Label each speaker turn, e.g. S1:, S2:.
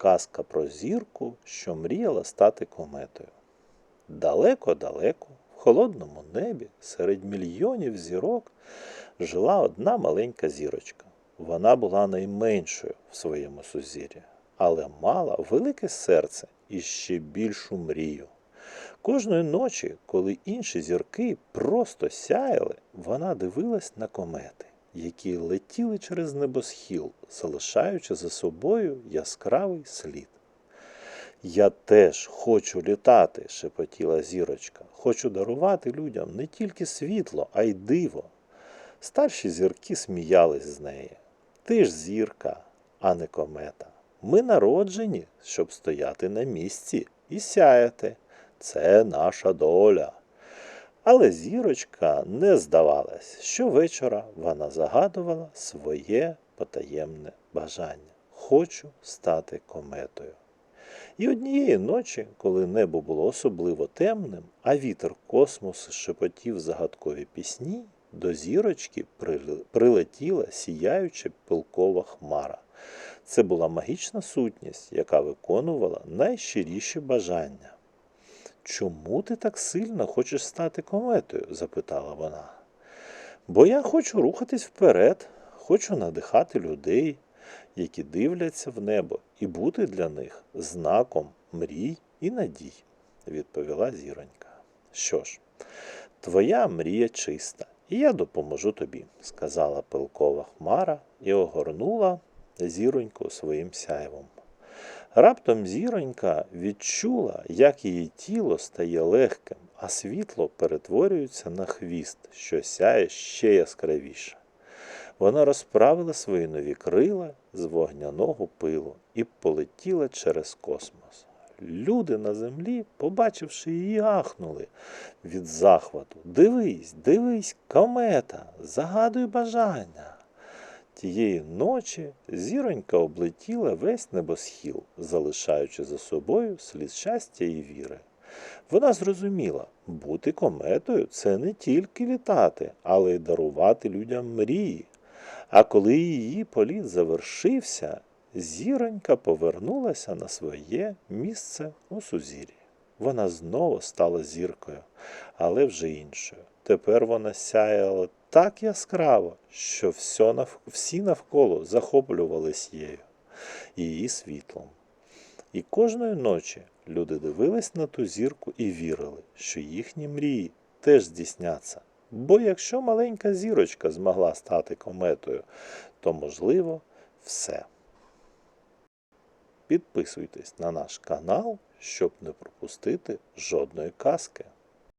S1: казка про зірку, що мріяла стати кометою. Далеко-далеко, в холодному небі, серед мільйонів зірок, жила одна маленька зірочка. Вона була найменшою в своєму сузір'ї, але мала велике серце і ще більшу мрію. Кожної ночі, коли інші зірки просто сяяли, вона дивилась на комети, які летіли через небосхіл, залишаючи за собою яскравий слід. Я теж хочу літати, шепотіла зірочка. Хочу дарувати людям не тільки світло, а й диво. Старші зірки сміялись з неї. Ти ж зірка, а не комета. Ми народжені, щоб стояти на місці і сяяти. Це наша доля. Але зірочка не здавалась. Щовечора вона загадувала своє потаємне бажання. Хочу стати кометою. І однієї ночі, коли небо було особливо темним, а вітер космосу шепотів загадкові пісні, до зірочки прилетіла сіяюча пилкова хмара. Це була магічна сутність, яка виконувала найщиріші бажання. Чому ти так сильно хочеш стати кометою? запитала вона. Бо я хочу рухатись вперед, хочу надихати людей, які дивляться в небо, і бути для них знаком мрій і надій, відповіла зіронька. Що ж, твоя мрія чиста, і я допоможу тобі, сказала пилкова хмара і огорнула зіроньку своїм сяйвом. Раптом зіронька відчула, як її тіло стає легким, а світло перетворюється на хвіст, що сяє ще яскравіше. Вона розправила свої нові крила з вогняного пилу і полетіла через космос. Люди на землі, побачивши її, ахнули від захвату. Дивись, дивись, комета, загадуй бажання. Тієї ночі зіронька облетіла весь небосхіл, залишаючи за собою слід щастя і віри. Вона зрозуміла, бути кометою це не тільки літати, але й дарувати людям мрії. А коли її політ завершився, зіронька повернулася на своє місце у сузір'ї. Вона знову стала зіркою, але вже іншою. Тепер вона сяяла так яскраво, що всі навколо захоплювались її, її світлом. І кожної ночі люди дивились на ту зірку і вірили, що їхні мрії теж здійсняться. Бо якщо маленька зірочка змогла стати кометою, то можливо все. Підписуйтесь на наш канал, щоб не пропустити жодної казки.